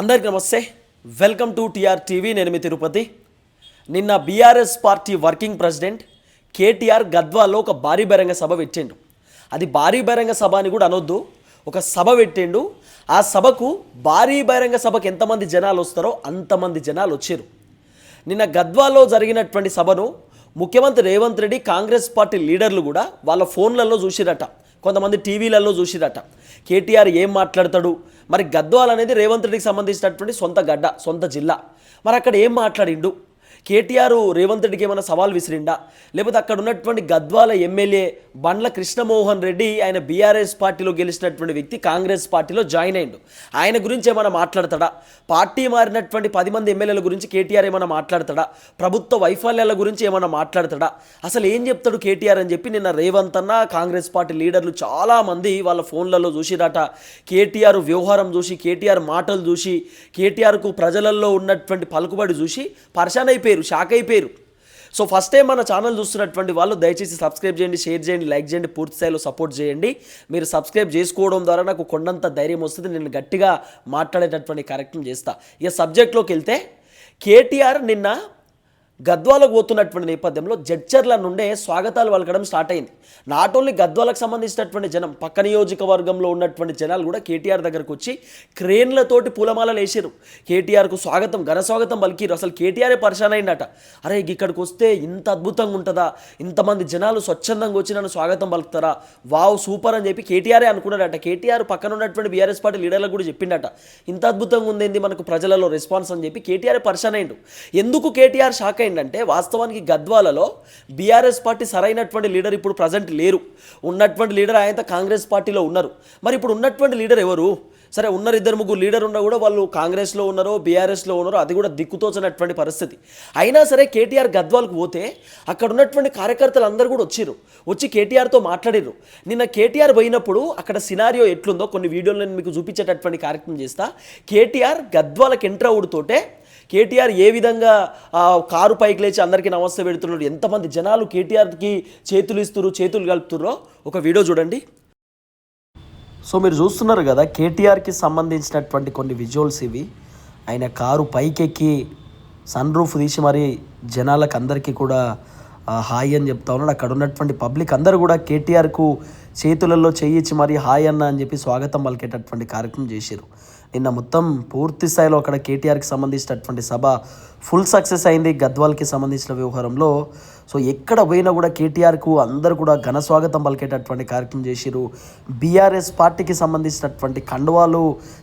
అందరికీ నమస్తే. Welcome to TR TV నేను మీ తిరుపతి. నిన్న BRS party working president KTR గద్వాలో ఒక భారీ బహిరంగ సభ పెట్టిండు. అది భారీ బహిరంగ సభ అని కూడా అనొద్దు. ఒక సభ పెట్టిండు. ఆ సభకు భారీ బహిరంగ సభకు ఎంతమంది జనాలు వస్తారో అంతమంది జనాలు వచ్చారు. నిన్న గద్వాలో జరిగినటువంటి సభను ముఖ్యమంత్రి రేవంత్ రెడ్డి కాంగ్రెస్ పార్టీ లీడర్లు కూడా వాళ్ళ ఫోన్లలో చూసిరట. కొంతమంది టీవీలలో చూసిరట. కేటీఆర్ ఏం మాట్లాడతాడు? మరి గద్వాల్ అనేది రేవంత్ రెడ్డికి సంబంధించినటువంటి సొంత గడ్డ సొంత జిల్లా. మరి అక్కడ ఏం మాట్లాడిండు? కేటీఆర్ రేవంత్ రెడ్డికి ఏమైనా సవాల్ విసిరిండా? లేకపోతే అక్కడ ఉన్నటువంటి గద్వాల ఎమ్మెల్యే బండ్ల కృష్ణమోహన్ రెడ్డి ఆయన బీఆర్ఎస్ పార్టీలో గెలిచినటువంటి వ్యక్తి కాంగ్రెస్ పార్టీలో జాయిన్ అయిండు ఆయన గురించి ఏమైనా మాట్లాడతాడా? పార్టీ మారినటువంటి పది మంది ఎమ్మెల్యేల గురించి కేటీఆర్ ఏమైనా మాట్లాడతాడా? ప్రభుత్వ వైఫల్యాల గురించి ఏమైనా మాట్లాడతాడా? అసలు ఏం చెప్తాడు కేటీఆర్ అని చెప్పి నిన్న రేవంత్ అన్న కాంగ్రెస్ పార్టీ లీడర్లు చాలామంది వాళ్ళ ఫోన్లలో చూసిరాట. కేటీఆర్ వ్యవహారం చూసి కేటీఆర్ మాటలు చూసి కేటీఆర్కు ప్రజలలో ఉన్నటువంటి పలుకుబడి చూసి పరిశాన్ అయిపోయారు. షాక్ అయిపోయారు. సో ఫస్ట్ టైం మన ఛానల్ చూస్తున్నటువంటి వాళ్ళు దయచేసి సబ్స్క్రైబ్ చేయండి షేర్ చేయండి లైక్ చేయండి పూర్తి స్థాయిలో సపోర్ట్ చేయండి. మీరు సబ్స్క్రైబ్ చేసుకోవడం ద్వారా నాకు కొండంత ధైర్యం వస్తుంది. నేను గట్టిగా మాట్లాడేటటువంటి కార్యక్రమం చేస్తా. ఇక సబ్జెక్ట్లోకి వెళ్తే కేటీఆర్ నిన్న గద్వాలకు పోతున్నటువంటి నేపథ్యంలో జడ్చర్ల నుండే స్వాగతాలు పలకడం స్టార్ట్ అయింది. నాట్ ఓన్లీ గద్వాలకు సంబంధించినటువంటి జనం పక్క నియోజకవర్గంలో ఉన్నటువంటి జనాలు కూడా కేటీఆర్ దగ్గరకు వచ్చి క్రేన్లతోటి పూలమాలలు వేసారు కేటీఆర్కు స్వాగతం ఘన స్వాగతం పలికిరు అసలు కేటీఆరే పరిశాన్ అయిందట. అరే ఇక్కడికి వస్తే ఇంత అద్భుతంగా ఉంటుందా? ఇంతమంది జనాలు స్వచ్ఛందంగా వచ్చి నన్ను స్వాగతం పలుకుతారా? వావ్ సూపర్ అని చెప్పి కేటీఆరే అనుకున్నాడట. కేటీఆర్ పక్కన ఉన్నటువంటి బీఆర్ఎస్ పార్టీ లీడర్లకు కూడా చెప్పిండట. ఇంత అద్భుతంగా ఉందేంది మనకు ప్రజలలో రెస్పాన్స్ అని చెప్పి కేటీఆర్ పరిశాన్ అయిండు ఎందుకు కేటీఆర్ షాక్ అయింది? ఏంటంటే వాస్తవానికి గద్వాలలో బీఆర్ఎస్ పార్టీ సరైనటువంటి లీడర్ ఇప్పుడు ప్రజెంట్ లేరు. ఉన్నటువంటి లీడర్ ఆయన కాంగ్రెస్ పార్టీలో ఉన్నారు. మరి ఇప్పుడు ఉన్నటువంటి లీడర్ ఎవరు? సరే ఉన్నారు ఇద్దరు ముగ్గురు లీడర్ ఉన్నా కూడా వాళ్ళు కాంగ్రెస్లో ఉన్నారో బీఆర్ఎస్లో ఉన్నారో అది కూడా దిక్కుతోచినటువంటి పరిస్థితి. అయినా సరే కేటీఆర్ గద్వాలకు పోతే అక్కడ ఉన్నటువంటి కార్యకర్తలు అందరూ కూడా వచ్చిర్రు. వచ్చి కేటీఆర్తో మాట్లాడిర్రు. నిన్న కేటీఆర్ పోయినప్పుడు అక్కడ సినారియో ఎట్లుందో కొన్ని వీడియోలు నేను మీకు చూపించేటటువంటి కార్యక్రమం చేస్తా. కేటీఆర్ గద్వాలకు ఎంటర్ అవుడుతోటే కేటీఆర్ ఏ విధంగా ఆ, కారు పైకి లేచి అందరికీ నమస్తే పెడుతున్నాడు ఎంతమంది జనాలు కేటీఆర్కి చేతులు ఇస్తున్నారు చేతులు కలుపుతుర్రో ఒక వీడియో చూడండి. సో మీరు చూస్తున్నారు కదా కేటీఆర్కి సంబంధించినటువంటి కొన్ని విజువల్స్ ఇవి. ఆయన కారు పైకెక్కి సన్ రూఫ్ తీసి మరి జనాలకు అందరికీ కూడా హాయ్ అని చెప్తా ఉన్నాడు. అక్కడ ఉన్నటువంటి పబ్లిక్ అందరూ కూడా కేటీఆర్కు చేతులలో చేయించి మరి హాయ్ అన్న అని చెప్పి స్వాగతం పలికేటటువంటి కార్యక్రమం చేశారు నిన్న మొత్తం పూర్తి స్థాయిలో అక్కడ కేటీఆర్కి సంబంధించినటువంటి సభ ఫుల్ సక్సెస్ అయింది గద్వాల్కి సంబంధించిన వ్యవహారంలో. సో ఎక్కడ పోయినా కూడా కేటీఆర్కు అందరూ కూడా ఘన స్వాగతం పలికేటటువంటి కార్యక్రమం చేసిరు బీఆర్ఎస్ పార్టీకి సంబంధించినటువంటి కండువాలు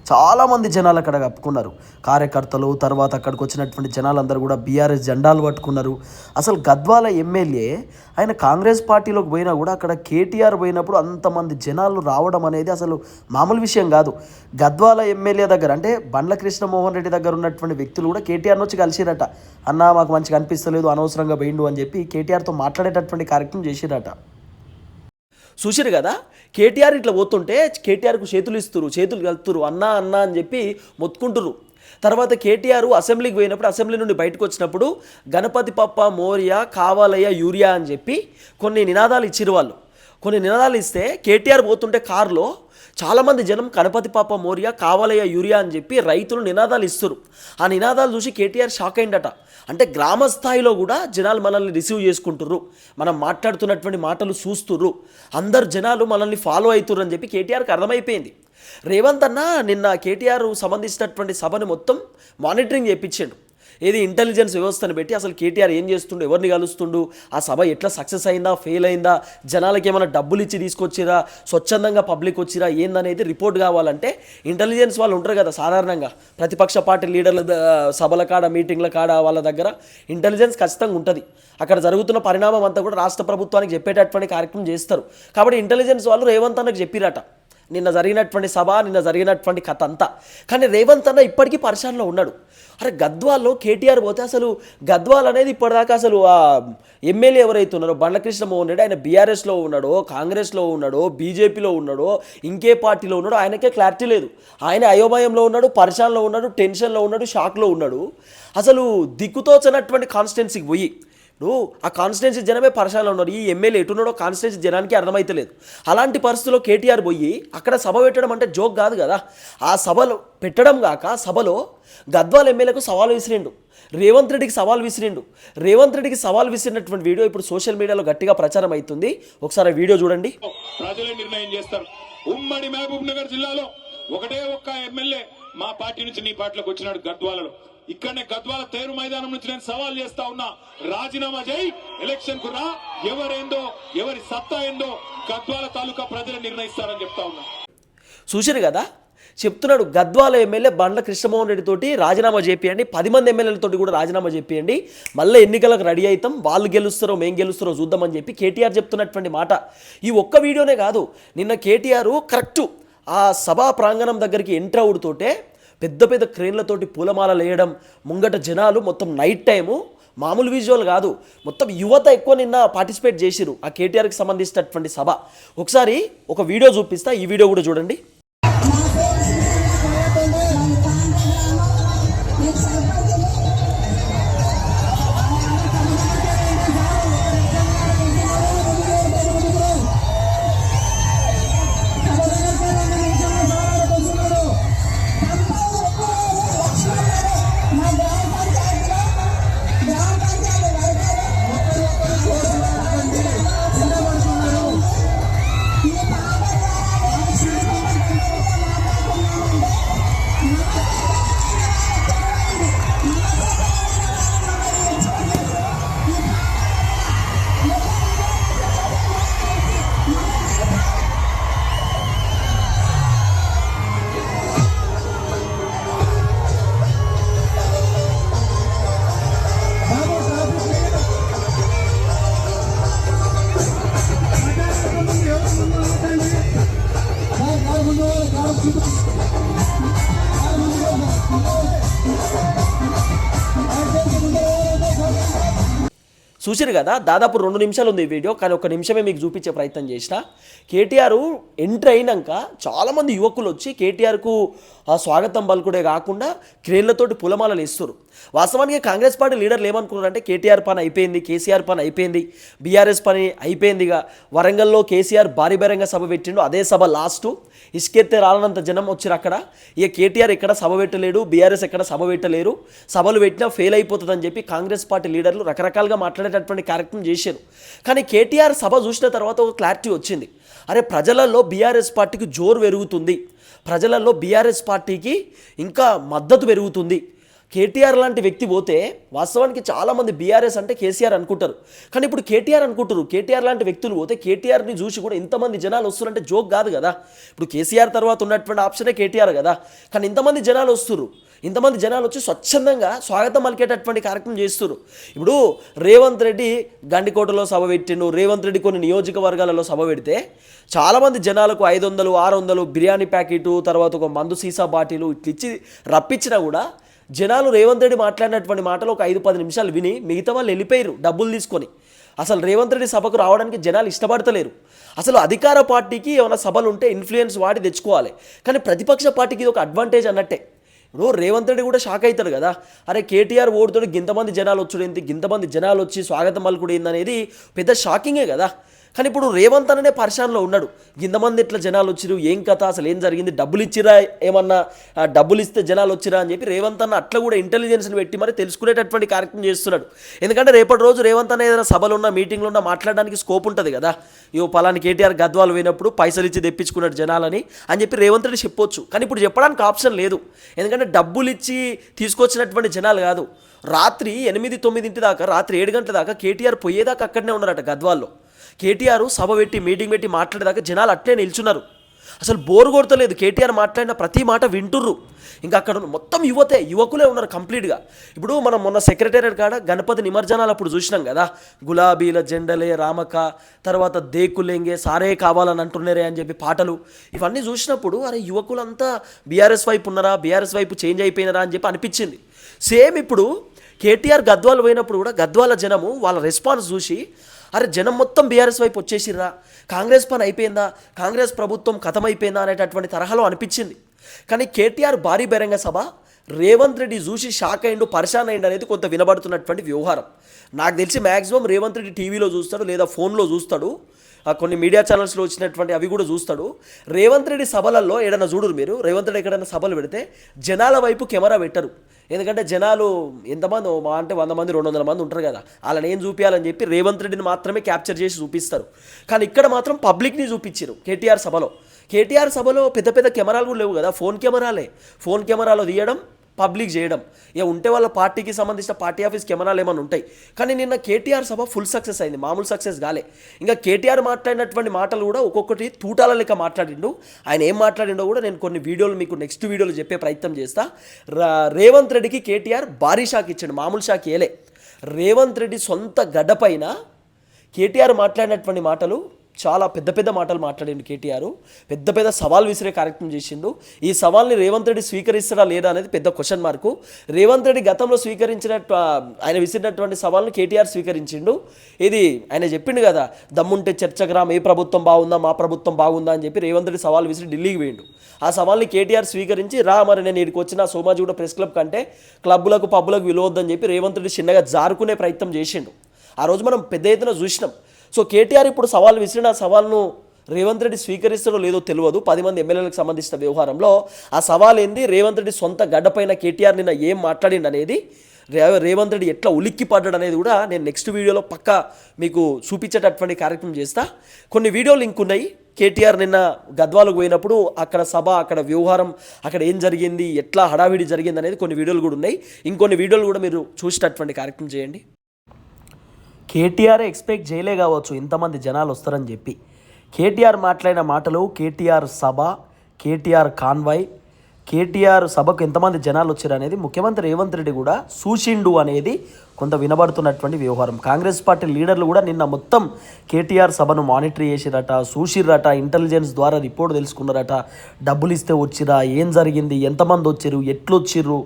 చాలామంది జనాలు అక్కడ కప్పుకున్నారు. కార్యకర్తలు తర్వాత అక్కడికి వచ్చినటువంటి జనాలందరూ కూడా బీఆర్ఎస్ జెండాలు పట్టుకున్నారు. అసలు గద్వాల ఎమ్మెల్యే ఆయన కాంగ్రెస్ పార్టీలోకి పోయినా కూడా అక్కడ కేటీఆర్ పోయినప్పుడు అంతమంది జనాలు రావడం అనేది అసలు మామూలు విషయం కాదు. గద్వాల ఎమ్మెల్యే దగ్గర అంటే బండ్ల కృష్ణమోహన్ రెడ్డి దగ్గర ఉన్నటువంటి వ్యక్తులు కూడా కేటీఆర్ వచ్చి కలిసిరట అన్న మాకు మంచిగా అనిపిస్తలేదు అనవసరంగా పోయిండు అని చెప్పి కేటీఆర్తో మాట్లాడేటటువంటి కార్యక్రమం చేసిరట చూసిరు కదా? కేటీఆర్ ఇట్లా పోతుంటే కేటీఆర్కు చేతులు ఇస్తురు చేతులు కలుతురు అన్నా అన్నా అని చెప్పి మొత్తుకుంటురు తర్వాత కేటీఆర్ అసెంబ్లీకి పోయినప్పుడు అసెంబ్లీ నుండి బయటకు వచ్చినప్పుడు గణపతి పప్ప మోరియా కావాలయ్య యూరియా అని చెప్పి కొన్ని నినాదాలు ఇచ్చిరు వాళ్ళు. కొన్ని నినాదాలు ఇస్తే కేటీఆర్ పోతుంటే కారులో చాలామంది జనం గణపతి పాప మోరియా కావాలయ్య యూరియా అని చెప్పి రైతులు నినాదాలు ఇస్తారు ఆ నినాదాలు చూసి కేటీఆర్ షాక్ అయిందట అంటే గ్రామ స్థాయిలో కూడా జనాలు మనల్ని రిసీవ్ చేసుకుంటుర్రు. మనం మాట్లాడుతున్నటువంటి మాటలు చూస్తుర్రు. అందరు జనాలు మనల్ని ఫాలో అవుతుర్రు అని చెప్పి కేటీఆర్కి అర్థమైపోయింది. రేవంత్ అన్న నిన్న కేటీఆర్ సంబంధించినటువంటి సభను మొత్తం మానిటరింగ్ చేయించాడు ఏది ఇంటెలిజెన్స్ వ్యవస్థను పెట్టి అసలు కేటీఆర్ ఏం చేస్తుండు ఎవరిని కలుస్తుండు ఆ సభ ఎట్లా సక్సెస్ అయిందా ఫెయిల్ అయిందా జనాలకి ఏమైనా డబ్బులు ఇచ్చి తీసుకొచ్చిరా స్వచ్ఛందంగా పబ్లిక్ వచ్చిరా ఏందనేది రిపోర్ట్ కావాలంటే ఇంటెలిజెన్స్ వాళ్ళు ఉంటారు కదా సాధారణంగా. ప్రతిపక్ష పార్టీ లీడర్ల సభల కాడ మీటింగ్ల కాడ వాళ్ళ దగ్గర ఇంటెలిజెన్స్ ఖచ్చితంగా ఉంటుంది. అక్కడ జరుగుతున్న పరిణామం అంతా కూడా రాష్ట్ర ప్రభుత్వానికి చెప్పేటటువంటి కార్యక్రమం చేస్తారు. కాబట్టి ఇంటెలిజెన్స్ వాళ్ళు రేవంత్ అన్నకు చెప్పిరట. నిన్న జరిగినటువంటి సభ నిన్న జరిగినటువంటి కథ అంతా. కానీ రేవంత్ అన్న ఇప్పటికీ పరిశానలో ఉన్నాడు. అరే గద్వాల్లో కేటీఆర్ పోతే అసలు గద్వాల్ అనేది ఇప్పటిదాకా అసలు ఆ ఎమ్మెల్యే ఎవరైతే ఉన్నారో బండ్లకృష్ణ మోహన్ రెడ్డి ఆయన బీఆర్ఎస్లో ఉన్నాడో కాంగ్రెస్లో ఉన్నాడో బీజేపీలో ఉన్నాడో ఇంకే పార్టీలో ఉన్నాడో ఆయనకే క్లారిటీ లేదు. ఆయన అయోమయంలో ఉన్నాడు పరిశానలో ఉన్నాడు టెన్షన్లో ఉన్నాడు షాక్లో ఉన్నాడు. అసలు దిక్కుతోచనటువంటి కాన్స్టిట్యున్సీకి పోయి ఇప్పుడు ఆ కాన్స్టిట్యున్సీ జనమే పరశాలలో ఉన్నారు. ఈ ఎమ్మెల్యే ఎటున్నాడో కాన్స్టిట్యున్సీ జనానికి అర్థమైతలేదు. అలాంటి పరిస్థితుల్లో కేటీఆర్ పోయి అక్కడ సభ పెట్టడం అంటే జోక్ కాదు కదా. ఆ సభలో పెట్టడం కాక సభలో గద్వాల ఎమ్మెల్యేకు సవాల్ విసిరిండు. రేవంత్ రెడ్డికి సవాల్ విసిరిండు. రేవంత్ రెడ్డికి సవాల్ విసిరినటువంటి వీడియో ఇప్పుడు సోషల్ మీడియాలో గట్టిగా ప్రచారం అవుతుంది. ఒకసారి వీడియో చూడండి. ప్రజలే నిర్ణయం చేస్తారు. ఉమ్మడి మహబూబ్ నగర్ జిల్లాలో ఒకటే ఒక్క ఎమ్మెల్యే మా పార్టీ నుంచి నీ పార్టీలోకి వచ్చినాడు గద్వాలలో. ఇక్కడనే గద్వాల తేరు మైదానం నుంచి నేను సవాల్ చేస్తా ఉన్నా. రాజీనామా చేయి ఎలక్షన్కు రా. ఎవరేందో ఎవరి సత్తా ఏందో గద్వాల తాలూకా ప్రజలు నిర్ణయిస్తారని చెప్తా ఉన్నా. చూశారు కదా? చెప్తున్నాడు గద్వాల ఎమ్మెల్యే బండ్ల కృష్ణమోహన్ రెడ్డి తోటి రాజీనామా చేపియండి. పది మంది ఎమ్మెల్యేలతోటి కూడా రాజీనామా చేపియండి. మళ్ళీ ఎన్నికలకు రెడీ అవుతాం. వాళ్ళు గెలుస్తారో మేము గెలుస్తారో చూద్దామని చెప్పి కేటీఆర్ చెప్తున్నటువంటి మాట. ఈ ఒక్క వీడియోనే కాదు నిన్న కేటీఆర్ కరెక్టు ఆ సభా ప్రాంగణం దగ్గరికి ఎంటర్ అవుడుతోటే పెద్ద పెద్ద క్రేన్లతోటి పూలమాలలు వేయడం ముంగట జనాలు మొత్తం నైట్ టైము మామూలు విజువల్ కాదు. మొత్తం యువత ఎక్కువ నిన్న పార్టిసిపేట్ చేసిరు ఆ కేటీఆర్కి సంబంధించినటువంటి సభ. ఒకసారి ఒక వీడియో చూపిస్తా ఈ వీడియో కూడా చూడండి. చూసిరు కదా దాదాపు రెండు నిమిషాలు ఉంది ఈ వీడియో కానీ ఒక నిమిషమే మీకు చూపించే ప్రయత్నం చేసిన. కేటీఆర్ ఎంటర్ అయినాక చాలామంది యువకులు వచ్చి కేటీఆర్కు ఆ స్వాగతం పలుకుడే కాకుండా క్రేన్లతోటి పులమాలలు ఇస్తారు వాస్తవానికి కాంగ్రెస్ పార్టీ లీడర్లు ఏమనుకున్నారంటే కేటీఆర్ పని అయిపోయింది కేసీఆర్ పని అయిపోయింది బీఆర్ఎస్ పని అయిపోయిందిగా. వరంగల్లో కేసీఆర్ భారీ బహిరంగ సభ పెట్టిండు అదే సభ లాస్టు. ఇసుకెత్తే రాలనంత జనం వచ్చారు అక్కడ. ఇక కేటీఆర్ ఎక్కడ సభ పెట్టలేడు బీఆర్ఎస్ ఎక్కడ సభ పెట్టలేరు. సభలు పెట్టినా ఫెయిల్ అయిపోతుందని చెప్పి కాంగ్రెస్ పార్టీ లీడర్లు రకరకాలుగా మాట్లాడేటటువంటి కార్యక్రమం చేశారు. కానీ కేటీఆర్ సభ చూసిన తర్వాత ఒక క్లారిటీ వచ్చింది. అరే ప్రజలలో బీఆర్ఎస్ పార్టీకి జోరు పెరుగుతుంది. ప్రజలలో బీఆర్ఎస్ పార్టీకి ఇంకా మద్దతు పెరుగుతుంది. కేటీఆర్ లాంటి వ్యక్తి పోతే వాస్తవానికి చాలామంది బీఆర్ఎస్ అంటే కేసీఆర్ అనుకుంటారు. కానీ ఇప్పుడు కేటీఆర్ అనుకుంటారు కేటీఆర్ లాంటి వ్యక్తులు పోతే కేటీఆర్ని చూసి కూడా ఇంతమంది జనాలు వస్తున్నారంటే జోక్ కాదు కదా. ఇప్పుడు కేసీఆర్ తర్వాత ఉన్నటువంటి ఆప్షనే కేటీఆర్ కదా. కానీ ఇంతమంది జనాలు వస్తున్నారు ఇంతమంది జనాలు వచ్చి స్వచ్ఛందంగా స్వాగతం పలికేటటువంటి కార్యక్రమం చేస్తున్నారు ఇప్పుడు రేవంత్ రెడ్డి గండికోటలో సభ పెట్టిండు. రేవంత్ రెడ్డి కొన్ని నియోజకవర్గాలలో సభ పెడితే చాలామంది జనాలకు ఐదు వందలు ఆరు వందలు బిర్యానీ ప్యాకెట్ తర్వాత ఒక మందు సీసా బాటిలు ఇట్లా ఇచ్చి రప్పించినా కూడా జనాలు రేవంత్ రెడ్డి మాట్లాడినటువంటి మాటలు ఒక ఐదు పది నిమిషాలు విని మిగతా వాళ్ళు వెళ్ళిపోయారు డబ్బులు తీసుకొని. అసలు రేవంత్ రెడ్డి సభకు రావడానికి జనాలు ఇష్టపడతలేరు. అసలు అధికార పార్టీకి ఏమైనా సభలు ఉంటే ఇన్ఫ్లుయెన్స్ వాడి తెచ్చుకోవాలి. కానీ ప్రతిపక్ష పార్టీకి ఇది ఒక అడ్వాంటేజ్ అన్నట్టే. ఇప్పుడు రేవంత్ రెడ్డి కూడా షాక్ అవుతాడు కదా. అరే కేటీఆర్ ఓడుతోడు గింతమంది జనాలు వచ్చుడు ఏంటి గింతమంది జనాలు వచ్చి స్వాగతం పలుకుడు ఏందనేది పెద్ద షాకింగే కదా. కానీ ఇప్పుడు రేవంత్ అననే పరిశానలో ఉన్నాడు. ఇంతమంది ఇట్లా జనాలు వచ్చిరు ఏం కథ అసలు ఏం జరిగింది డబ్బులు ఇచ్చిరా ఏమన్నా డబ్బులు ఇస్తే జనాలు వచ్చిరా అని చెప్పి రేవంత్ అన్న అట్లా కూడా ఇంటెలిజెన్స్ని పెట్టి మరి తెలుసుకునేటటువంటి కార్యక్రమం చేస్తున్నాడు. ఎందుకంటే రేపటి రోజు రేవంత్ అన్న ఏదైనా సభలు ఉన్నా మీటింగ్లో ఉన్న మాట్లాడడానికి స్కోప్ ఉంటుంది కదా. ఇవో పలాని కేటీఆర్ గద్వాలు పోయినప్పుడు పైసలు ఇచ్చి తెప్పించుకున్నాడు జనాలని అని చెప్పి రేవంత్ రెడ్డి చెప్పొచ్చు. కానీ ఇప్పుడు చెప్పడానికి ఆప్షన్ లేదు. ఎందుకంటే డబ్బులు ఇచ్చి తీసుకొచ్చినటువంటి జనాలు కాదు. రాత్రి ఎనిమిది తొమ్మిదింటి దాకా రాత్రి ఏడు గంటల దాకా కేటీఆర్ పోయేదాకా అక్కడనే ఉన్నారట గద్వాల్లో. కేటీఆర్ సభ పెట్టి మీటింగ్ పెట్టి మాట్లాడేదాకా జనాలు అట్లే నిల్చున్నారు. అసలు బోర్ కొడతలేదు కేటీఆర్ మాట్లాడిన ప్రతి మాట వింటుర్రు. ఇంకా అక్కడ మొత్తం యువతే యువకులే ఉన్నారు కంప్లీట్గా. ఇప్పుడు మనం మొన్న సెక్రటేరియట్ కాడ గణపతి నిమజ్జనాలు అప్పుడు చూసినాం కదా. గులాబీల జెండలే రామక తర్వాత దేకులేంగే సారే కావాలని అంటున్నారే అని చెప్పి పాటలు. ఇవన్నీ చూసినప్పుడు అరే యువకులంతా బీఆర్ఎస్ వైపు ఉన్నారా బీఆర్ఎస్ వైపు చేంజ్ అయిపోయినారా అని చెప్పి అనిపించింది. సేమ్ ఇప్పుడు కేటీఆర్ గద్వాలు పోయినప్పుడు కూడా గద్వాల జనము వాళ్ళ రెస్పాన్స్ చూసి అరే జనం మొత్తం బీఆర్ఎస్ వైపు వచ్చేసిర్రా. కాంగ్రెస్ పని అయిపోయిందా? కాంగ్రెస్ ప్రభుత్వం కథమైపోయిందా అనేటటువంటి తరహాలో అనిపించింది. కానీ కేటీఆర్ భారీ బహిరంగ సభ రేవంత్ రెడ్డి చూసి షాక్ అయిండు పరిశాన్ అయిండు అనేది కొంత వినబడుతున్నటువంటి వ్యవహారం. నాకు తెలిసి మ్యాక్సిమం రేవంత్ రెడ్డి టీవీలో చూస్తాడు లేదా ఫోన్లో చూస్తాడు కొన్ని మీడియా ఛానల్స్లో వచ్చినటువంటి అవి కూడా చూస్తాడు. రేవంత్ రెడ్డి సభలలో ఏడైనా చూడరు మీరు? రేవంత్ రెడ్డి ఎక్కడైనా సభలు పెడితే జనాల వైపు కెమెరా పెట్టరు. ఎందుకంటే జనాలు ఎంతమంది మా అంటే వంద మంది రెండు వందల మంది ఉంటారు కదా వాళ్ళని ఏం చూపించాలని చెప్పి రేవంత్ రెడ్డిని మాత్రమే క్యాప్చర్ చేసి చూపిస్తారు. కానీ ఇక్కడ మాత్రం పబ్లిక్ని చూపించారు కేటీఆర్ సభలో. కేటీఆర్ సభలో పెద్ద పెద్ద కెమెరాలు కూడా లేవు కదా ఫోన్ కెమెరాలే. ఫోన్ కెమెరాలో తీయడం పబ్లిక్ చేయడం. ఇక ఉంటే వాళ్ళ పార్టీకి సంబంధించిన పార్టీ ఆఫీస్ కెమెరాలు ఏమైనా ఉంటాయి. కానీ నిన్న కేటీఆర్ సభ ఫుల్ సక్సెస్ అయింది. మామూలు సక్సెస్ కాలే. ఇంకా కేటీఆర్ మాట్లాడినటువంటి మాటలు కూడా ఒక్కొక్కటి తూటాల లెక్క మాట్లాడిండు. ఆయన ఏం మాట్లాడిండో కూడా నేను కొన్ని వీడియోలు మీకు నెక్స్ట్ వీడియోలు చెప్పే ప్రయత్నం చేస్తా. రేవంత్ రెడ్డికి కేటీఆర్ భారీ షాక్ ఇచ్చాడు. మామూలు షాక్ ఏలే. రేవంత్ రెడ్డి సొంత గడ్డపైన కేటీఆర్ మాట్లాడినటువంటి మాటలు చాలా పెద్ద పెద్ద మాటలు మాట్లాడిండు కేటీఆర్. పెద్ద పెద్ద సవాల్ విసిరే కార్యక్రమం చేసిండు. ఈ సవాల్ని రేవంత్ రెడ్డి స్వీకరిస్తాడా లేదా అనేది పెద్ద క్వశ్చన్ మార్కు రేవంత్ రెడ్డి గతంలో స్వీకరించినట్టు ఆయన విసిరినటువంటి సవాల్ని కేటీఆర్ స్వీకరించిండు. ఇది ఆయన చెప్పిండు కదా దమ్ముంటే చర్చకు ఏ ప్రభుత్వం బాగుందా మా ప్రభుత్వం బాగుందా అని చెప్పి రేవంత్ రెడ్డి సవాల్ విసిరి ఢిల్లీకి పోయిండు. ఆ సవాల్ని కేటీఆర్ స్వీకరించి రా మరి నేను ఇక్కడికి వచ్చిన సోమాజిగూడ ప్రెస్ క్లబ్ కంటే క్లబ్బులకు పబ్బులకు విలువద్దని చెప్పి రేవంత్ రెడ్డి చిన్నగా జారుకునే ప్రయత్నం చేసిండు. ఆ రోజు మనం పెద్ద ఎత్తున చూసినాం. సో కేటీఆర్ ఇప్పుడు సవాల్ విసిరిన సవాల్ను రేవంత్ రెడ్డి స్వీకరిస్తాడో లేదో తెలియదు. పది మంది ఎమ్మెల్యేలకు సంబంధించిన వ్యవహారంలో ఆ సవాల్ ఏంది? రేవంత్ రెడ్డి సొంత గడ్డపైన కేటీఆర్ నిన్న ఏం మాట్లాడిండు అనేది రేవంత్ రెడ్డి ఎట్లా ఉలిక్కి పడ్డాడు అనేది కూడా నేను నెక్స్ట్ వీడియోలో పక్క మీకు చూపించేటటువంటి కార్యక్రమం చేస్తా. కొన్ని వీడియోలు లింక్ ఉన్నాయి. కేటీఆర్ నిన్న గద్వాలకు పోయినప్పుడు అక్కడ సభ అక్కడ వ్యవహారం అక్కడ ఏం జరిగింది ఎట్లా హడావిడి జరిగింది అనేది కొన్ని వీడియోలు కూడా ఉన్నాయి. ఇంకొన్ని వీడియోలు కూడా మీరు చూసేటటువంటి కార్యక్రమం చేయండి. కేటీఆర్ ఎక్స్పెక్ట్ చేయలే కావచ్చు ఇంతమంది జనాలు వస్తారని చెప్పి. కేటీఆర్ మాట్లాడిన మాటలు కేటీఆర్ సభ కేటీఆర్ కాన్వాయ్ కేటీఆర్ సభకు ఎంతమంది జనాలు వచ్చారు అనేది ముఖ్యమంత్రి రేవంత్ రెడ్డి కూడా సూచిండు అనేది కొంత వినబడుతున్నటువంటి వ్యవహారం. కాంగ్రెస్ పార్టీ లీడర్లు కూడా నిన్న మొత్తం కేటీఆర్ సభను మానిటర్ చేసిరట చూసిరట ఇంటెలిజెన్స్ ద్వారా రిపోర్ట్ తెలుసుకున్నారట. డబ్బులు ఇస్తే వచ్చిరా ఏం జరిగింది ఎంతమంది వచ్చారు ఎట్లొచ్చిర్రు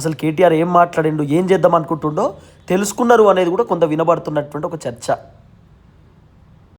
అసలు కేటీఆర్ ఏం మాట్లాడిండు ఏం చేద్దాం అనుకుంటుండో తెలుసుకున్నారు అనేది కూడా కొంత వినబడుతున్నటువంటి ఒక చర్చ.